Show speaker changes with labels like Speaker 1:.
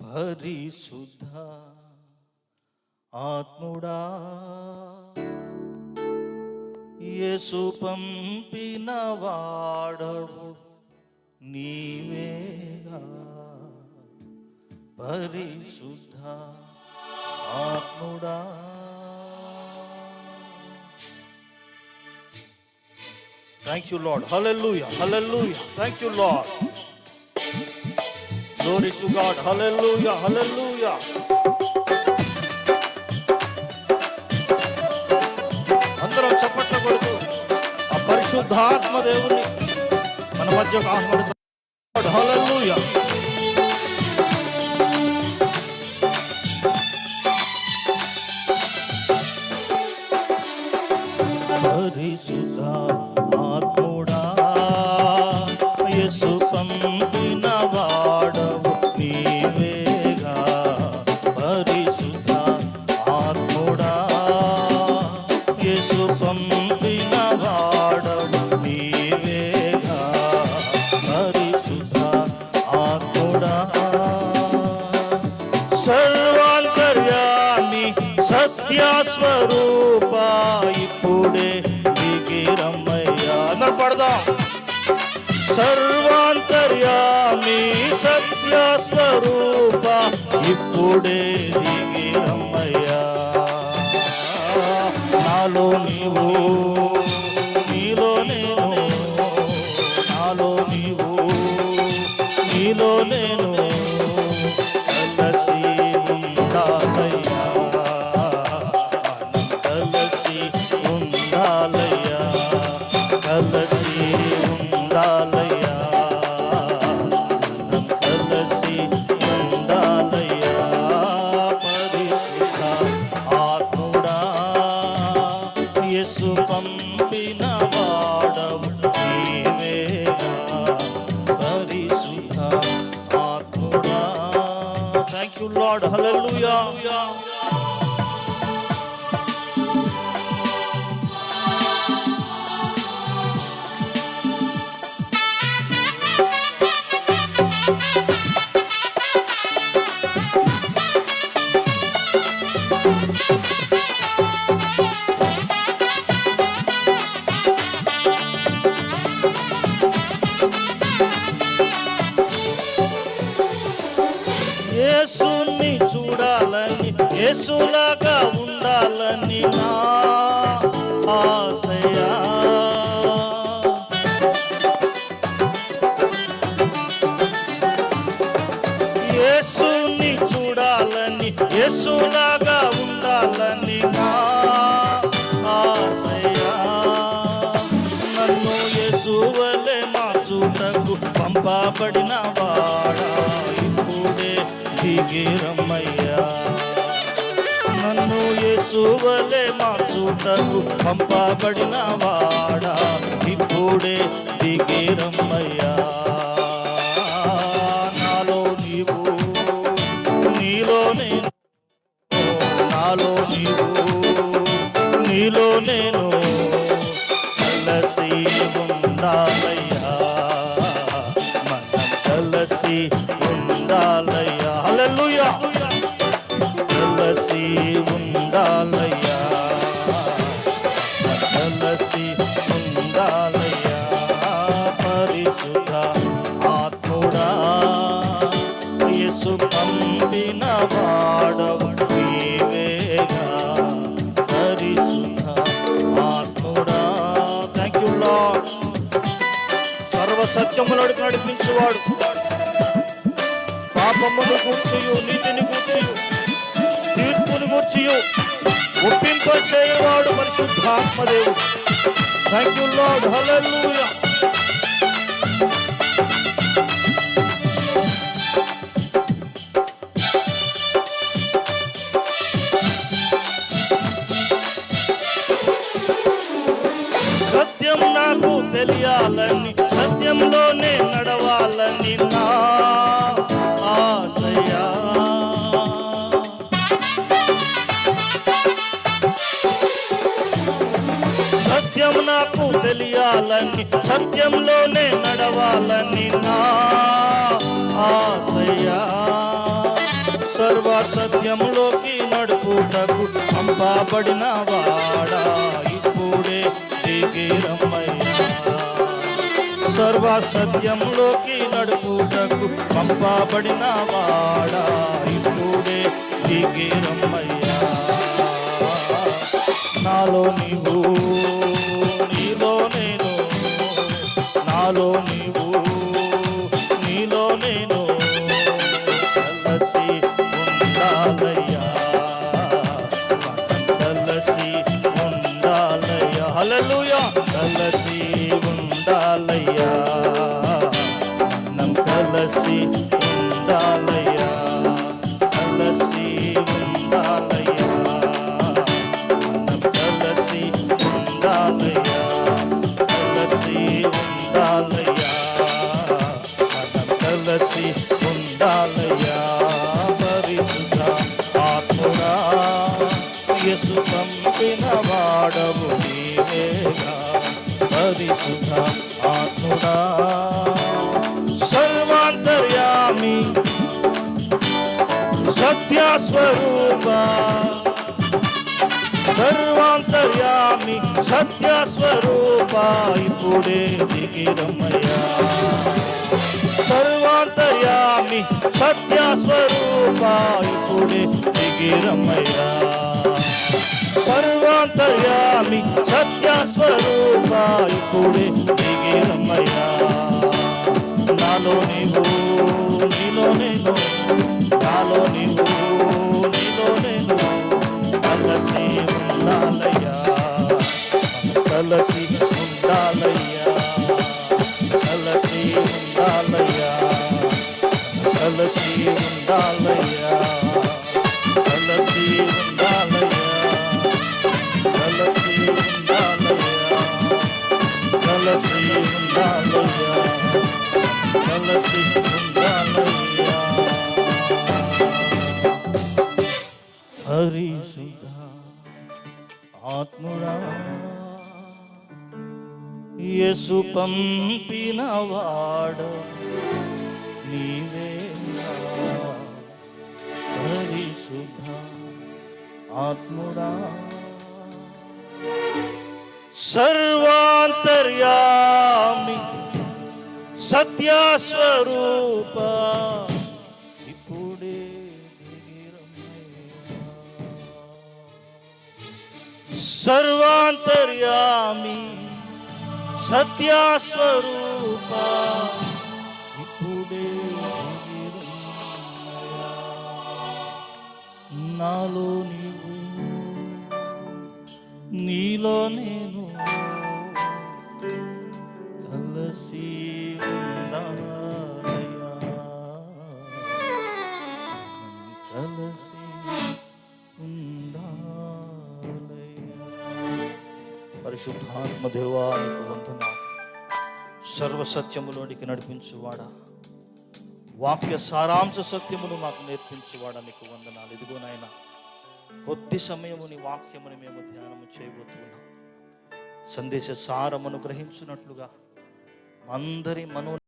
Speaker 1: పరిశుద్ధ ఆత్ముడా యేసు పంపిన వాడవు నీవేగా పరిశుద్ధ ఆత్ముడా. Thank you, Lord. Hallelujah. Hallelujah. Thank you, Lord. Glory to God. Hallelujah. Hallelujah. అందరం చప్పట్ల కొడుతూ ఆ పరిశుద్ధాత్మ దేవుని మన మధ్యకు ఆహ్వానిస్తాం హల్లెలూయా సత్యస్వరూప ఇప్పుడే దిగిరమ్మయ్యా అందరు పడదాం? సర్వాంతర్యామి సత్యస్వరూప ఇప్పుడే దిగిరమ్మయ్యా నాలో నీవు నీలో నేను నాలో నీవు నీలో ఉండాలయ్యా. కలసి ఉండాలయ్యా. కలసి ఉండాలయ్యా. పరిశుద్ధ ఆత్ముడా యేసు యేసులాగా ఉండాలని నా ఆశయా. యేసుని చూడాలని యేసులాగా ఉండాలని నా ఆశయా. నన్ను యేసువలే మార్చుటకు పంపబడిన వాడా. ఇప్పుడే దిగిరమ్మయ్యా నన్ను యేసువలే మార్చుటకు పంపబడిన వాడా. ఇప్పుడే దిగిరమ్మయ్యా నాలో నీవు నీలో నేను నాలో నీవు నీలో నేను కలసి ఉండాలయ్యా. మనం కలసి ఉండాలయ్యా. హల్లెలూయా. కలసి ఉండాలయ్యా. కలసి ఉండాలయ్యా. పరిశుద్ధ ఆత్ముడా యేసు పంపిన వాడవు నీవేగా. పరిశుద్ధ ఆత్ముడా థ్యాంక్ యూ లార్డ్ సర్వ నడిపించువాడు. పాపమును కూర్చుయు నీతిని కూర్చుయు. తీర్పును కూర్చుయు ఒప్పింప చేయవాడు పరిశుద్ధాత్మదేవుడు. థ్యాంక్ యూ లార్డ్ హల్లెలూయా సత్యం నాకు తెలియాలని సత్యం నాకు తెలియాలని సత్యంలోనే నడవాలని నా ఆశయా. సర్వ సత్యంలోకి నడుపుటకు పంపబడిన వాడా ఇప్పుడే దిగి సర్వ సత్యంలోకి నడుపుటకు పంపబడిన వాడా ఇప్పుడే దిగిరమ్మయ్యా నాలో నీవు నీలో నేను నాలో నీవు నీలో నేను. కలసి ఉండాలయ్యా కలసి ఉండాలయ్యా. హలలుయా కలసి ఉండాలయ్యా మనం కలసి ఉండాలయ్యా. కలసి ఉండాలయ్యా పరిశుద్ధ ఆత్ముడా యసు పంపిన వాడవు నీవేగా పరిశుద్ధ ఆత్ముడా సర్వాంతర్యామి సత్యస్వరూప సర్వాంతర్యామి సత్యస్వరూప ఇప్పుడే దిగిరమ్మయ్యా. సర్వాంతయామి సత్యస్వరూపాయుడే దిగిరమయ్యా. సర్వాంతయామి సత్యస్వరూపాయుడే దిగిరమయ్యా. నాలో నీవు నీలో నేను నాలో నీవు. ಆತ್ಮುಡ ಯೇಸು ಪಂಪಿನ ವಾಡ ನೀವೇ ಪರಿಶುದ್ಧ ಆತ್ಮುಡ ಸರ್ವಾಂತರ್ಯಾಮಿ ಸತ್ಯ ಸ್ವರೂಪ सर्वान्तर्यामि सत्यास्वरूपा నాలో నీవు నీలోనే పరిశుద్ధాత్మ దేవానికి వందన సర్వసత్యములోనికి నడిపించువాడా. వాక్య సారాంశ సత్యమును మాకు నేర్పించువాడా నీకు వందనాలు. ఇదిగో నాయన కొద్ది సమయము నీ వాక్యముని మేము ధ్యానము చేయబోతున్నాం. సందేశ సారమును గ్రహించున్నట్లుగా అందరి మనో